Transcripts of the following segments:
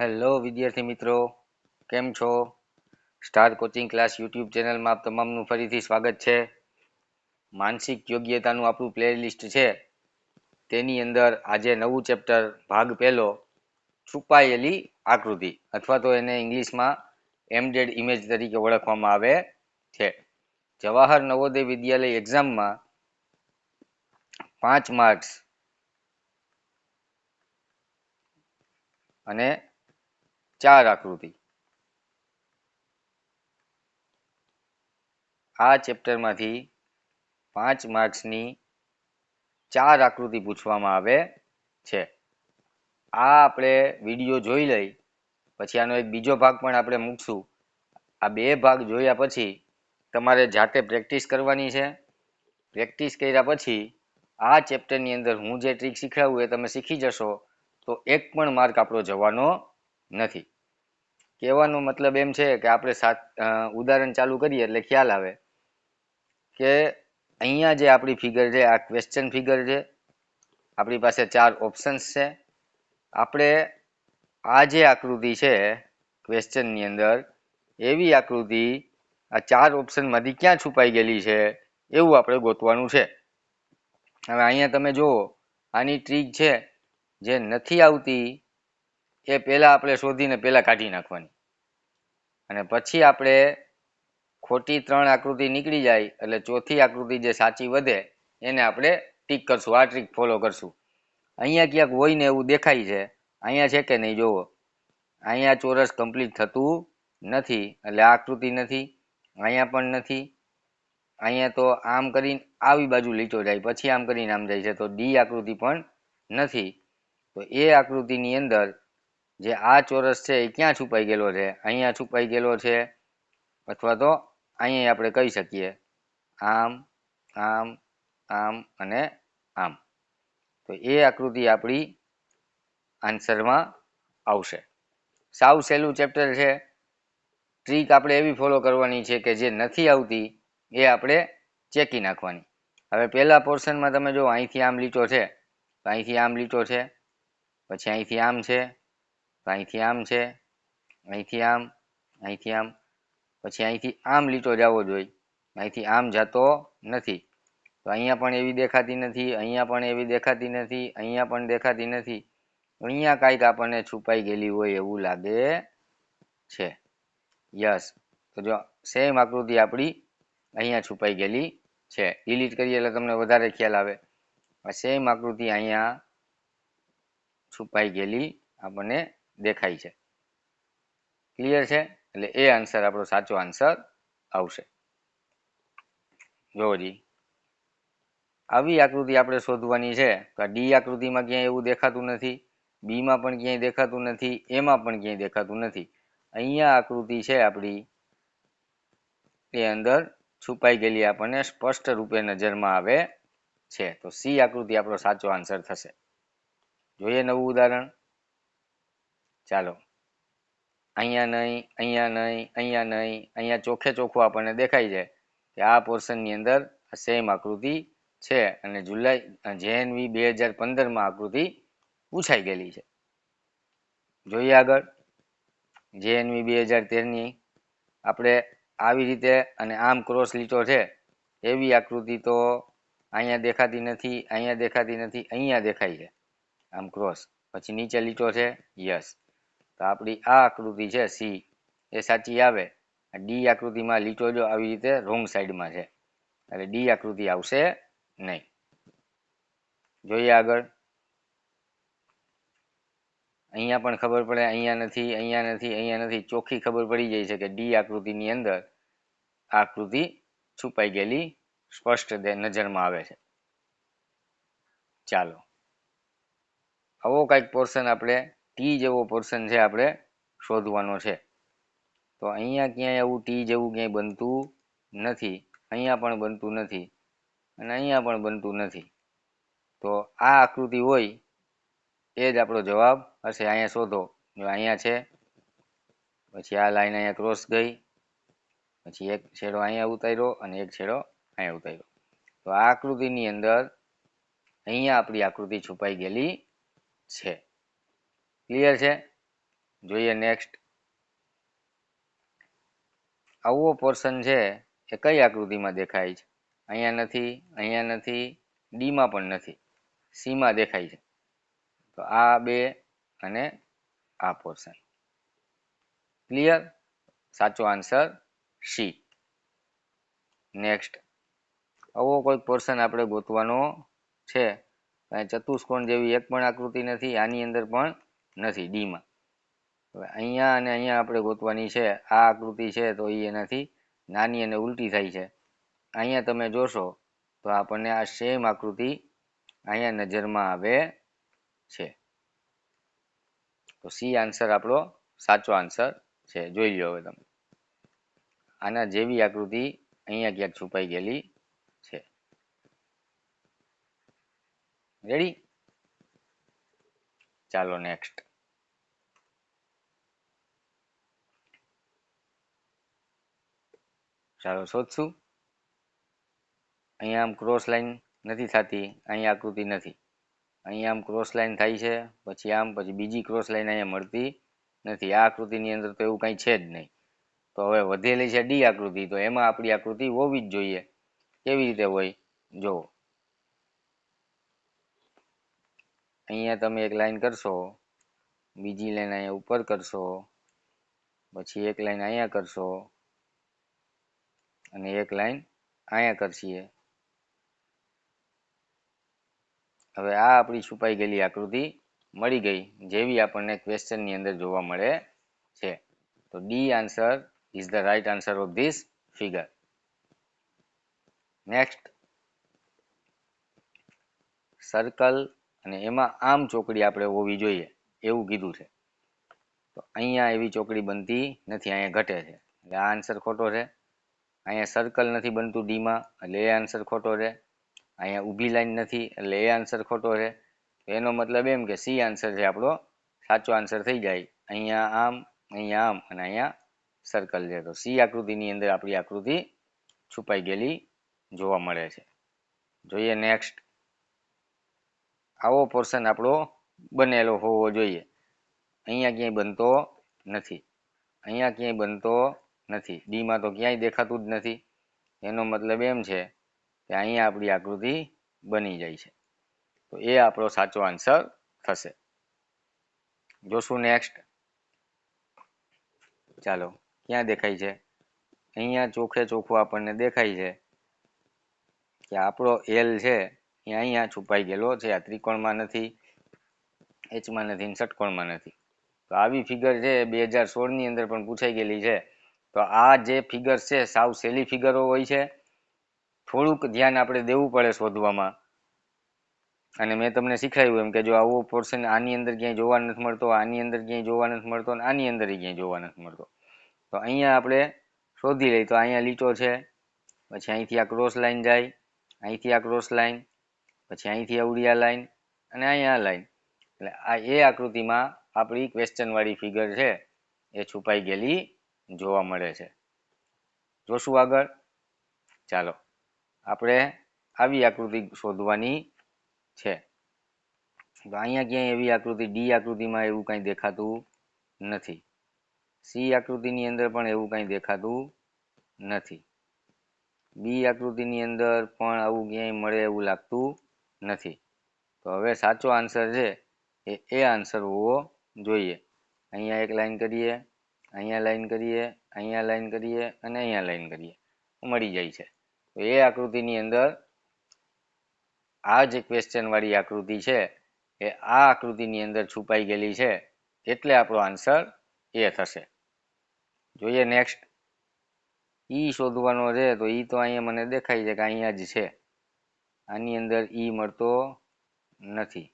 Hello વિદ્યાર્થી મિત્રો. કેમ છો? સ્ટાર કોચિંગ ક્લાસ યુટ્યુબ ચેનલમાં આપ તમામનું ફરીથી સ્વાગત છે. માનસિક યોગ્યતાનું આપણું પ્લેલિસ્ટ છે. તેની અંદર આજે નવું ચેપ્ટર ભાગ પહેલો, છુપાયેલી આકૃતિ, અથવા તો એને ઇંગ્લિશમાં એમડેડ ઇમેજ તરીકે ઓળખવામાં આવે છે. જવાહર નવોદય વિદ્યાલય એક્ઝામમાં પાંચ માર્ક્સ અને ચાર આકૃતિ. આ ચેપ્ટરમાંથી પાંચ માર્ક્સની ચાર આકૃતિ પૂછવામાં આવે છે. આ આપણે વીડિયો જોઈ લઈ, પછી આનો એક બીજો ભાગ પણ આપણે મૂકશું. આ બે ભાગ જોયા પછી તમારે જાતે પ્રેક્ટિસ કરવાની છે. પ્રેક્ટિસ કર્યા પછી આ ચેપ્ટરની અંદર હું જે ટ્રીક શીખવાડું એ તમે શીખી જશો, તો એક પણ માર્ક આપણો જવાનો નથી. કહેવાનો મતલબ એમ છે કે આપણે સાત ઉદાહરણ ચાલુ કરીએ એટલે ખ્યાલ આવે કે અહીંયા જે આપણી ફિગર છે, આ ક્વેશ્ચન ફિગર છે, આપણી પાસે ચાર ઓપ્શન્સ છે. આપણે આ જે આકૃતિ છે ક્વેશ્ચનની અંદર, એવી આકૃતિ આ ચાર ઓપ્શનમાંથી ક્યાં છુપાઈ ગયેલી છે એવું આપણે ગોતવાનું છે. હવે અહીંયા તમે જુઓ, આની ટ્રીક છે, જે નથી આવતી એ પહેલાં આપણે શોધીને પહેલાં કાઢી નાખવાની. અને પછી આપણે ખોટી ત્રણ આકૃતિ નીકળી જાય, એટલે ચોથી આકૃતિ જે સાચી વધે, એને આપણે ટીક કરશું, આ ટ્રીક ફોલો કરશું. અહીંયા ક્યાંક હોય ને એવું દેખાય છે, અહીંયા છે કે નહીં જોવો? અહીંયા ચોરસ કમ્પ્લીટ થતું નથી, એટલે આકૃતિ નથી, અહીંયા પણ નથી. અહીંયા તો આમ કરીને આવી બાજુ લીટો જાય, પછી આમ કરીને આમ જાય છે, તો ડી આકૃતિ પણ નથી. તો એ આકૃતિની અંદર જે આ ચોરસ છે એ ક્યાં છુપાઈ ગયેલો છે? અહીંયા છુપાઈ ગયેલો છે અથવા તો અહીંયા આપણે કહી શકીએ, આમ આમ આમ અને આમ. તો એ આકૃતિ આપણી આન્સરમાં આવશે. સાવ સહેલું ચેપ્ટર છે. ટ્રીક આપણે એવી ફોલો કરવાની છે કે જે નથી આવતી, એ આપણે ચેકી નાખવાની. હવે પહેલા પોર્શનમાં તમે જો અહીંથી આમ લીટો છે, તો અહીંથી આમ લીટો છે, પછી અહીંથી આમ છે તો અહીંથી આમ છે, અહીંથી આમ અહીંથી આમ, પછી અહીંથી આમ લીટો જવો જોઈએ. અહીંથી આમ જતો નથી. તો અહીંયા પણ એવી દેખાતી નથી, અહીંયા પણ એવી દેખાતી નથી, અહીંયા પણ દેખાતી નથી. અહીંયા કાંઈક આપણને છુપાઈ ગયેલી હોય એવું લાગે છે. યસ. તો જો સેમ આકૃતિ આપણી અહીંયા છુપાઈ ગયેલી છે. ડિલીટ કરીએ એટલે તમને વધારે ખ્યાલ આવે. સેમ આકૃતિ અહીંયા છુપાઈ ગયેલી આપણને દેખાય છે. ક્લિયર છે? એટલે એ આન્સર આપણો સાચો આન્સર આવશે. જોવો આવી આકૃતિ આપણે શોધવાની છે તો ડી આકૃતિમાં ક્યાંય એવું દેખાતું નથી બીમાં પણ ક્યાંય દેખાતું નથી એમાં પણ ક્યાંય દેખાતું નથી. અહીંયા આકૃતિ છે આપણી, એ અંદર છુપાઈ ગયેલી આપણને સ્પષ્ટ રૂપે નજરમાં આવે છે. તો સી આકૃતિ આપણો સાચો આન્સર થશે. જોઈએ નવું ઉદાહરણ. ચાલો. અહીંયા નહીં અહીંયા નહીં અહીંયા નહીં, અહીંયા ચોખ્ખે ચોખ્ખું આપણને દેખાય છે કે આ પોર્શનની અંદર સેમ આકૃતિ છે અને જુલાઈ જેએનવી બે હજાર પંદરમાં આકૃતિ પૂછાઈ ગયેલી છે. જોઈએ આગળ. જેએનવી બે હજાર તેરની આપણે આવી રીતે અને આમ ક્રોસ લીટો છે એવી આકૃતિ તો અહીંયા દેખાતી નથી, અહીંયા દેખાતી નથી, અહીંયા દેખાય છે. આમ ક્રોસ પછી નીચે લીટો છે યસ તો આપણી આ આકૃતિ છે સી. એ સાચી આવે. ડી આકૃતિમાં લીટો જો આવી રીતે રોંગ સાઈડમાં છે. એટલે ડી આકૃતિ આવશે નહીં. જોઈએ આગળ. અહીંયા પણ ખબર પડે, અહીંયા નથી અહીંયા નથી અહીંયા નથી. ચોખ્ખી ખબર પડી જાય છે કે ડી આકૃતિની અંદર આકૃતિ છુપાઈ ગયેલી સ્પષ્ટ નજરમાં આવે છે. ચાલો. આવો કંઈક પોર્શન આપણે ટી જેવો પોર્શન છે આપણે શોધવાનો છે. તો અહીંયા ક્યાંય એવું ટી જેવું ક્યાંય બનતું નથી. અહીંયા પણ બનતું નથી અને અહીંયા પણ બનતું નથી. તો આ આકૃતિ હોય એ જ આપણો જવાબ હશે. અહીંયા શોધો. જો અહીંયા છે, પછી આ લાઈન અહીંયા ક્રોસ ગઈ, પછી એક છેડો અહીંયા ઉતાર્યો અને એક છેડો અહીંયા ઉતાર્યો. તો આ આકૃતિની અંદર અહીંયા આપણી આકૃતિ છુપાઈ ગયેલી છે. ક્લિયર છે? જોઈએ નેક્સ્ટ આવો પોર્શન છે એ કઈ આકૃતિમાં દેખાય છે? અહીંયા નથી અહીંયા નથી, ડીમાં પણ નથી. સીમાં દેખાય છે. તો આ બે અને આ પોર્શન ક્લિયર સાચો આન્સર સી નેક્સ્ટ આવો કોઈ પોર્શન આપણે ગોતવાનો છે. ચતુષ્કોણ જેવી એક પણ આકૃતિ નથી, આની અંદર પણ નથી, ડીમાં. હવે અહીંયા અને અહીંયા આપણે ગોતવાની છે, આ આકૃતિ છે તો એ એનાથી નાની અને ઉલટી થાય છે. અહીંયા તમે જોશો તો આપણને આ સેમ આકૃતિ અહીંયા નજરમાં આવે છે. તો સી આન્સર આપણો સાચો આન્સર છે. જોઈ લો હવે તમે. આના જેવી આકૃતિ અહીંયા ક્યાંક છુપાઈ ગયેલી છે. રેડી ચાલો નેક્સ્ટ ચાલો શોધશું. અહીંયા આમ ક્રોસ લાઇન નથી થતી, અહીંયા આકૃતિ નથી. અહીંયા આમ ક્રોસ લાઈન થાય છે, પછી આમ, પછી બીજી ક્રોસ લાઈન અહીંયા મળતી નથી. આ આકૃતિની અંદર તો એવું કંઈ છે જ નહીં. તો હવે વધેલી છે ડી આકૃતિ, તો એમાં આપણી આકૃતિ હોવી જ જોઈએ. કેવી રીતે હોય? જુઓ. અહીંયા તમે એક લાઈન કરશો, બીજી લાઈન અહીંયા ઉપર કરશો, પછી એક લાઈન અહીંયા કરશો અને એક લાઈન અહીંયા કરશીએ. હવે આ આપણી છુપાઈ ગયેલી આકૃતિ મળી ગઈ, જેવી આપણને ક્વેશ્ચનની અંદર જોવા મળે છે. તો D answer is the right answer of this figure. Next. Circle અને એમાં આમ ચોકડી આપણે હોવી જોઈએ, એવું કીધું છે. તો અહીંયા એવી ચોકડી બનતી નથી, અહીંયા ઘટે છે. એટલે આ આન્સર ખોટો છે. અહીંયા સર્કલ નથી બનતું ડીમાં એટલે એ આન્સર ખોટો રહે. અહીંયા ઊભી લાઈન નથી, એટલે એ આન્સર ખોટો રહે. એનો મતલબ એમ કે સી આન્સર છે આપણો, સાચો આન્સર થઈ જાય. અહીંયા આમ અહીંયા આમ અને અહીંયા સર્કલ છે. તો સી આકૃતિની અંદર આપણી આકૃતિ છુપાઈ ગયેલી જોવા મળે છે. જોઈએ નેક્સ્ટ આવો પોર્શન આપણો બનેલો હોવો જોઈએ. અહીંયા ક્યાંય બનતો નથી. અહીંયા ક્યાંય બનતો નથી. ડીમાં તો ક્યાંય દેખાતું જ નથી. એનો મતલબ એમ છે કે અહીંયા આપણી આકૃતિ બની જાય છે. તો એ આપણો સાચો આન્સર થશે. જોશું નેક્સ્ટ ચાલો, ક્યાં દેખાય છે? અહીંયા ચોખે ચોખ્ખું આપણને દેખાય છે કે આપણો એલ છે એ અહીંયા છુપાઈ ગયેલો છે. આ ત્રિકોણમાં નથી એચમાં નથી ષટકોણમાં નથી. તો આવી ફિગર છે બે હજાર સોળની અંદર પણ પૂછાઈ ગયેલી છે. તો આ જે ફિગર છે, સાવ સહેલી ફિગરો હોય છે. થોડુંક ધ્યાન આપણે દેવું પડે શોધવામાં. અને મેં તમને શીખવાડ્યું એમ કે જો આવો પોર્શન આની અંદર ક્યાંય જોવા નથી મળતો, આની અંદર ક્યાંય જોવા નથી મળતો અને આની અંદર ક્યાંય જોવા નથી મળતો. તો અહીંયા આપણે શોધી લઈએ તો અહીંયા લીટો છે, પછી અહીંથી આ ક્રોસ લાઇન જાય, અહીંથી આ ક્રોસ લાઈન પછી અહીંથી અવળી આ લાઈન અને અહીંયા આ લાઈન એટલે આ એ આકૃતિમાં આપણી ક્વેશ્ચન વાળી ફિગર છે, એ છુપાઈ ગયેલી જોવા મળે છે. જોશું આગળ. ચાલો, આપણે આવી આકૃતિ શોધવાની છે. તો અહીંયા ક્યાંય એવી આકૃતિ ડી આકૃતિમાં એવું કંઈ દેખાતું નથી. સી આકૃતિની અંદર પણ એવું કાંઈ દેખાતું નથી. બી આકૃતિની અંદર પણ આવું ક્યાંય મળે એવું લાગતું નથી. તો હવે સાચો આન્સર છે એ એ આન્સર હોવો જોઈએ. અહીંયા એક લાઈન કરીએ. અહીંયા લાઈન કરીએ, અહીંયા લાઈન કરીએ અને અહીંયા લાઈન કરીએ. મળી જાય છે. તો એ આકૃતિની અંદર આ જે ક્વેશ્ચનવાળી આકૃતિ છે એ આ આકૃતિની અંદર છુપાઈ ગયેલી છે એટલે આપણો આન્સર એ થશે. જોઈએ નેક્સ્ટ ઈ શોધવાનો છે તો ઈ તો અહીંયા મને દેખાય છે કે અહીંયા જ છે. આની અંદર ઈ મળતો નથી.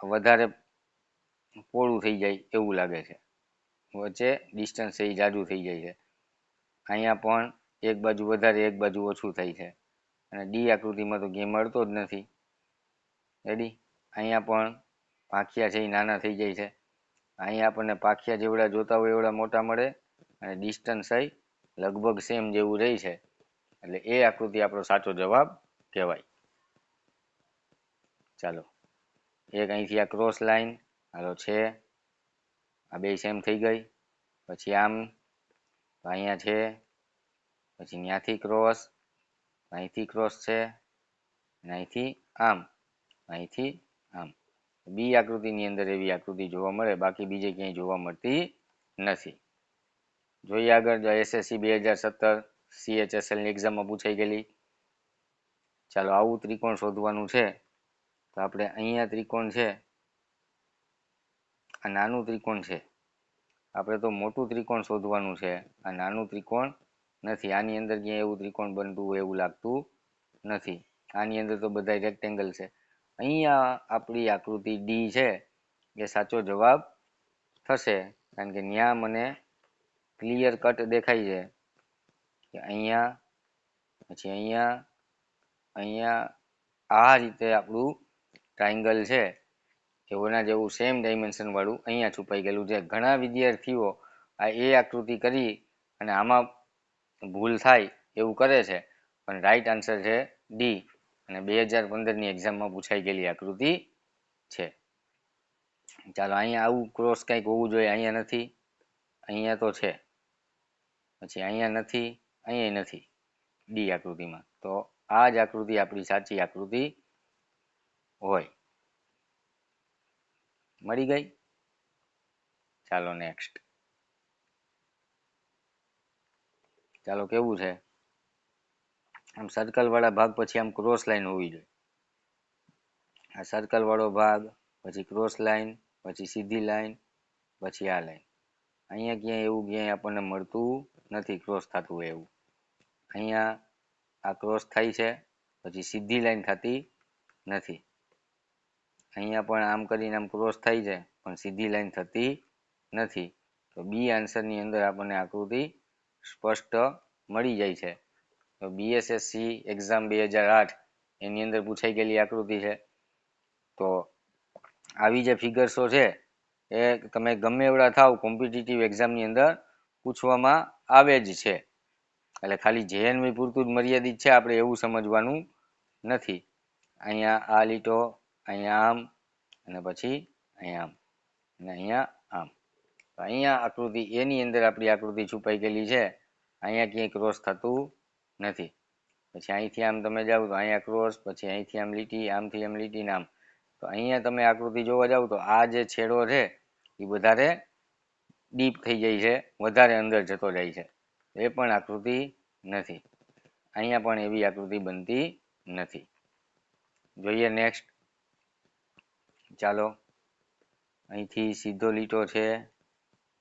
વધારે પોળું થઈ જાય એવું લાગે છે. વચ્ચે ડિસ્ટન્સ એ જાજુ થઈ જાય છે. અહીંયા પણ એક બાજુ વધારે, એક બાજુ ઓછું થાય છે. અને ડી આકૃતિમાં તો ગેમ મળતો જ નથી. રેડી અહીંયા પણ પાંખિયા છે એ નાના થઈ જાય છે. અહીંયા આપણને પાંખિયા જેવડા જોતા હોય એવડા મોટા મળે અને ડિસ્ટન્સ અહીં લગભગ સેમ જેવું રહે છે. એટલે એ આકૃતિ આપણો સાચો જવાબ કહેવાય. ચાલો. એક અહીંથી આ ક્રોસ લાઈન હાલો છે. આ બે સેમ થઈ ગઈ. પછી આમ અહીંયા છે, પછી ત્યાંથી ક્રોસ અહીંથી ક્રોસ છે, અને અહીંથી આમ અહીંથી આમ. બી આકૃતિની અંદર એવી આકૃતિ જોવા મળે, બાકી બીજે ક્યાંય જોવા મળતી નથી. જોઈએ આગળ, જો એસએસસી બે હજાર સત્તર સીએચએસએલની એક્ઝામમાં પૂછાઈ ગયેલી. ચાલો, આવું ત્રિકોણ શોધવાનું છે. તો આપણે અહીંયા ત્રિકોણ છે. આ નાનું ત્રિકોણ છે. આપણે તો મોટું ત્રિકોણ શોધવાનું છે. આ નાનું ત્રિકોણ નથી. આની અંદર ક્યાંય એવું ત્રિકોણ બનતું હોય એવું લાગતું નથી. આની અંદર તો બધા રેક્ટેંગલ છે. અહીંયા આપણી આકૃતિ ડી છે. એ સાચો જવાબ થશે. કારણ કે ત્યાં મને ક્લિયર કટ દેખાય છે. કે અહીંયા, પછી અહીંયા અહીંયા આ રીતે આપણું ટ્રાયંગલ છે. એઓના જેવું સેમ ડાયમેન્શન વાળું અહીંયા છુપાઈ ગયેલું છે. ઘણા વિદ્યાર્થીઓ આ એ આકૃતિ કરી અને આમાં ભૂલ થાય એવું કરે છે. પણ રાઈટ આન્સર છે ડી અને બે હજાર પંદરની એક્ઝામમાં પૂછાઈ ગયેલી આકૃતિ છે. ચાલો અહીંયા આવું ક્રોસ કંઈક હોવું જોઈએ. અહીંયા નથી. અહીંયા તો છે. પછી અહીંયા નથી. અહીંયા નથી. ડી આકૃતિમાં. તો આ જ આકૃતિ આપણી સાચી આકૃતિ હોય. મળી ગઈ? ચાલો નેક્સ્ટ ચાલો કેવું છે? આમ સર્કલ વાળા ભાગ પછી આમ ક્રોસ લાઈન હોવી જોઈએ. આ સર્કલ વાળો ભાગ, પછી ક્રોસ લાઈન પછી સીધી લાઈન પછી આ લાઈન અહીંયા ક્યાંય એવું ક્યાંય આપણને મળતું નથી ક્રોસ થતું હોય એવું. અહીંયા આ ક્રોસ થાય છે, પછી સીધી લાઈન થતી નથી. અહીંયા પણ આમ કરીને આમ ક્રોસ થાય છે પણ સીધી લાઈન થતી નથી. તો બી આન્સરની અંદર આપણને આકૃતિ સ્પષ્ટ મળી જાય છે. તો બીએસએસસી એક્ઝામ બે હજાર આઠ, એની અંદર પૂછાઈ ગયેલી આકૃતિ છે. તો આવી જે ફિગર્સો છે, એ તમે ગમે એવડા થાવ કોમ્પિટિટિવ એક્ઝામની અંદર પૂછવામાં આવે જ છે. એટલે ખાલી જેએનવી પૂરતું જ મર્યાદિત છે, આપણે એવું સમજવાનું નથી. અહીંયા આ લીટો અહીંયા આમ અને પછી અહીંયા આમ અને અહીંયા આમ. તો અહીંયા આકૃતિ એની અંદર આપણી આકૃતિ છુપાઈ ગયેલી છે. અહીંયા ક્યાંય ક્રોસ થતું નથી. પછી અહીંથી આમ તમે જાઓ તો અહીંયા ક્રોસ પછી અહીંથી આમ લીટી, આમથી આમ લીટી ને આમ. તો અહીંયા તમે આકૃતિ જોવા જાવ તો આ જે છેડો છે, એ વધારે ડીપ થઈ જાય છે, વધારે અંદર જતો જાય છે. એ પણ આકૃતિ નથી. અહીંયા પણ એવી આકૃતિ બનતી નથી. જોઈએ નેક્સ્ટ ચાલો, અહીંથી સીધો લીટો છે,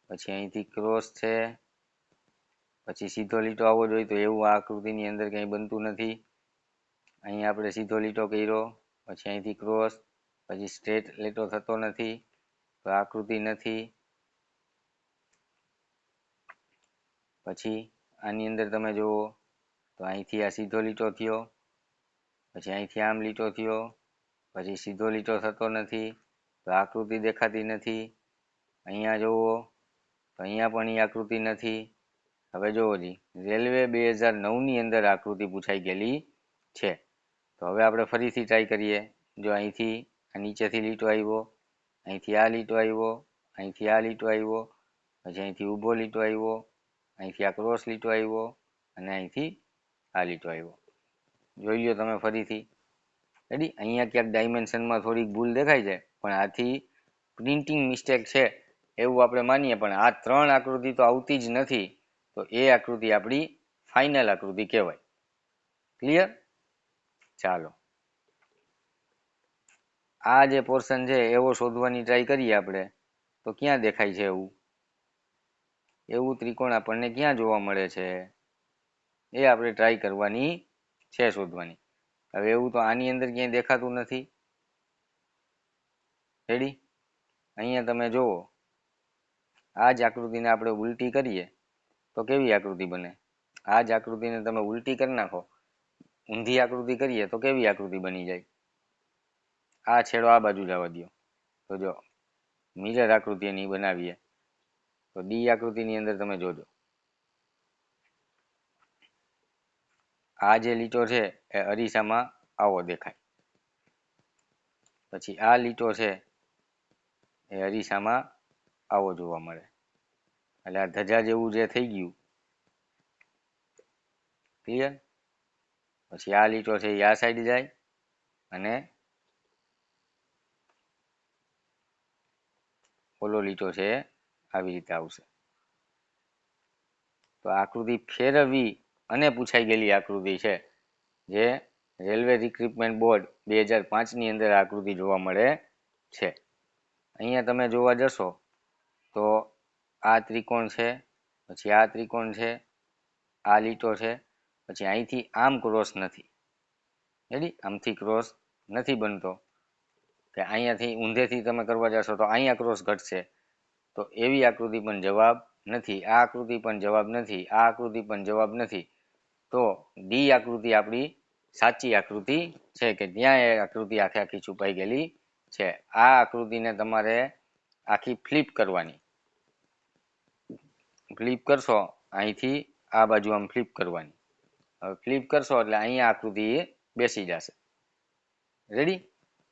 પછી અહીંથી ક્રોસ છે, પછી સીધો લીટો આવવો જોઈએ તો એવું આ આકૃતિની અંદર કંઈ બનતું નથી. અહીં આપણે સીધો લીટો કર્યો, પછી અહીંથી ક્રોસ, પછી સ્ટ્રેટ લીટો થતો નથી, તો આકૃતિ નથી. પછી આની અંદર તમે જુઓ, તો અહીંથી આ સીધો લીટો થયો, પછી અહીંથી આમ લીટો થયો પછી સીધો લીટો થતો નથી, તો આકૃતિ દેખાતી નથી. અહીંયા જુઓ, તો અહીંયા પણ એ આકૃતિ નથી. હવે જુઓ જી, રેલવે બે હજાર નવની અંદર આકૃતિ પૂછાઈ ગયેલી છે. તો હવે આપણે ફરીથી ટ્રાય કરીએ. જો અહીંથી નીચેથી લીટો આવ્યો, અહીંથી આ લીટો આવ્યો, અહીંથી આ લીટો આવ્યો, પછી અહીંથી ઊભો લીટો આવ્યો, અહીંથી આ ક્રોસ લીટો આવ્યો, અને અહીંથી આ લીટો આવ્યો. જોઈ લો તમે ફરીથી. રેડી અહીંયા ક્યાંક ડાયમેન્શનમાં થોડીક ભૂલ દેખાય છે, પણ આથી પ્રિન્ટિંગ મિસ્ટેક છે એવું આપણે માનીએ, પણ આ ત્રણ આકૃતિ તો આવતી જ નથી. તો એ આકૃતિ આપણી ફાઇનલ આકૃતિ કહેવાય. ક્લિયર ચાલો. આ જે પોર્શન છે, એવો શોધવાની ટ્રાય કરીએ આપણે. તો ક્યાં દેખાય છે એવું? એવું ત્રિકોણ આપણને ક્યાં જોવા મળે છે? એ આપણે ટ્રાય કરવાની છે શોધવાની. હવે એવું તો આની અંદર ક્યાંય દેખાતું નથી. રેડી અહીંયા તમે જુઓ આ જ આકૃતિને આપણે ઉલટી કરીએ તો કેવી આકૃતિ બને? આ જ આકૃતિને તમે ઉલટી કરી નાખો, ઊંધી આકૃતિ કરીએ તો કેવી આકૃતિ બની જાય? આ છેડો આ બાજુ જવા દો તો જો મિરર આકૃતિ એની બનાવીએ. તો ડી આકૃતિની અંદર તમે જોજો. આ જે લીટો છે એ અરીસામાં આવો દેખાય. પછી આ લીટો છે એ અરીસામાં આવો જોવા મળે. એટલે આ ધજા જેવું જે થઈ ગયું ક્લિયર પછી આ લીટો છે આ સાઈડ જાય અને ઓલો લીટો છે આવી રીતે આવશે. તો આકૃતિ ફેરવવી અને પૂછાઈ ગયેલી આકૃતિ છે, જે રેલવે રિક્રુટમેન્ટ બોર્ડ બે હજાર પાંચની અંદર આકૃતિ જોવા મળે છે. અહીંયા તમે જોવા જશો તો આ ત્રિકોણ છે, પછી આ ત્રિકોણ છે, આ લીટો છે, પછી અહીંથી આમ ક્રોસ નથી. રેડી આમથી ક્રોસ નથી બનતો. કે અહીંયાથી ઊંધેથી તમે કરવા જશો તો અહીંયા ક્રોસ ઘટશે. તો એવી આકૃતિ પણ જવાબ નથી, આ આકૃતિ પણ જવાબ નથી, આ આકૃતિ પણ જવાબ નથી. તો ડી આકૃતિ આપણી સાચી આકૃતિ છે કે ત્યાં એ આકૃતિ આખે આખી છુપાઈ ગયેલી છે. આ આકૃતિને તમારે આખી ફ્લિપ કરવાની. ફ્લિપ કરશો, અહીંથી આ બાજુ આમ ફ્લિપ કરવાની. હવે ફ્લિપ કરશો એટલે અહીંયા આકૃતિ એ બેસી જશે. રેડી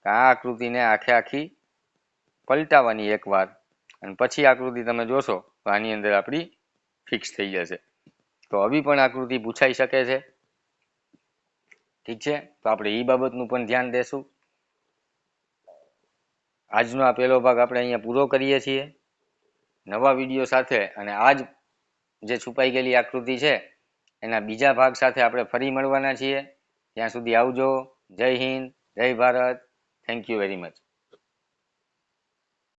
આ આકૃતિને આખે આખી પલટાવવાની એકવાર. અને પછી આકૃતિ તમે જોશો તો આની અંદર આપણી ફિક્સ થઈ જશે. તો આવી પણ આકૃતિ પૂછાઈ શકે છે. ઠીક છે? તો આપણે એ બાબતનું પણ ધ્યાન દેશું. આજનો આ પહેલો ભાગ આપણે અહીંયા પૂરો કરીએ છીએ. નવા વીડિયો સાથે અને આજ જે છુપાઈ ગયેલી આકૃતિ છે, એના બીજા ભાગ સાથે આપણે ફરી મળવાના છીએ. ત્યાં સુધી આવજો. જય હિન્દ, જય Bharat. Thank you very much